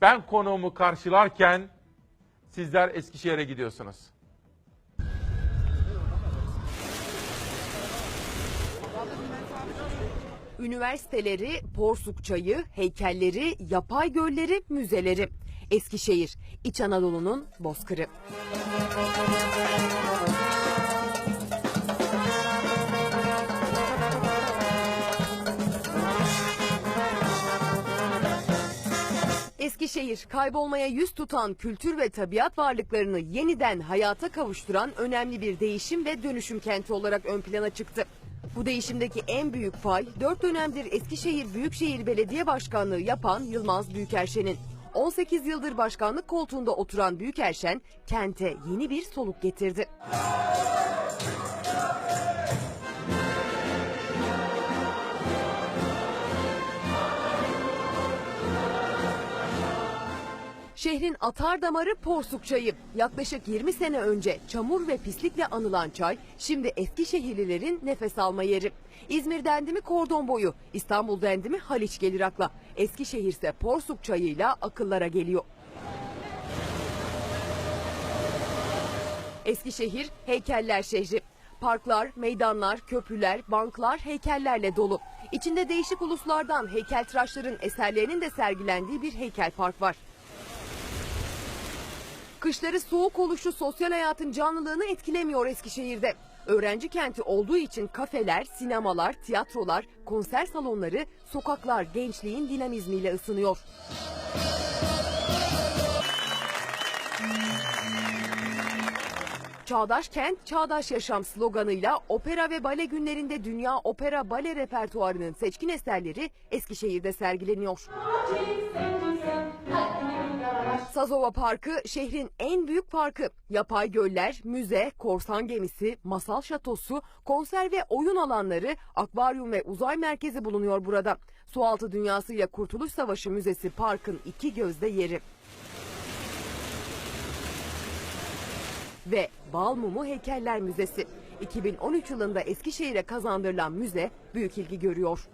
Ben konuğumu karşılarken sizler Eskişehir'e gidiyorsunuz. Üniversiteleri, porsuk çayı, heykelleri, yapay gölleri, müzeleri. Eskişehir, İç Anadolu'nun bozkırı. Eskişehir, kaybolmaya yüz tutan kültür ve tabiat varlıklarını yeniden hayata kavuşturan önemli bir değişim ve dönüşüm kenti olarak ön plana çıktı. Bu değişimdeki en büyük pay 4 dönemdir Eskişehir Büyükşehir Belediye Başkanlığı yapan Yılmaz Büyükerşen'in. 18 yıldır başkanlık koltuğunda oturan Büyükerşen kente yeni bir soluk getirdi. Şehrin atar damarı porsuk çayı. Yaklaşık 20 sene önce çamur ve pislikle anılan çay şimdi Eskişehirlilerin nefes alma yeri. İzmir dendi mi kordon boyu, İstanbul dendi mi Haliç gelir akla. Eskişehir ise porsuk çayıyla akıllara geliyor. Eskişehir heykeller şehri. Parklar, meydanlar, köprüler, banklar heykellerle dolu. İçinde değişik uluslardan heykeltıraşların eserlerinin de sergilendiği bir heykel park var. Kışları soğuk oluşu sosyal hayatın canlılığını etkilemiyor Eskişehir'de. Öğrenci kenti olduğu için kafeler, sinemalar, tiyatrolar, konser salonları, sokaklar gençliğin dinamizmiyle ısınıyor. Çağdaş Kent, Çağdaş Yaşam sloganıyla opera ve bale günlerinde Dünya Opera Bale Repertuarı'nın seçkin eserleri Eskişehir'de sergileniyor. Sazova Parkı şehrin en büyük parkı. Yapay göller, müze, korsan gemisi, masal şatosu, konser ve oyun alanları, akvaryum ve uzay merkezi bulunuyor burada. Sualtı Dünyası'yla Kurtuluş Savaşı Müzesi parkın iki gözde yeri. Ve Balmumu Heykeller Müzesi. 2013 yılında Eskişehir'e kazandırılan müze büyük ilgi görüyor.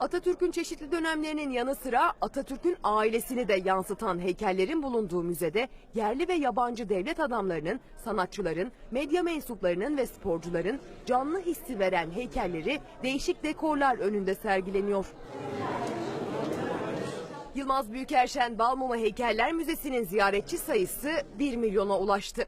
Atatürk'ün çeşitli dönemlerinin yanı sıra Atatürk'ün ailesini de yansıtan heykellerin bulunduğu müzede yerli ve yabancı devlet adamlarının, sanatçıların, medya mensuplarının ve sporcuların canlı hissi veren heykelleri değişik dekorlar önünde sergileniyor. Yılmaz Büyükerşen Balmumu Heykeller Müzesi'nin ziyaretçi sayısı 1 milyona ulaştı.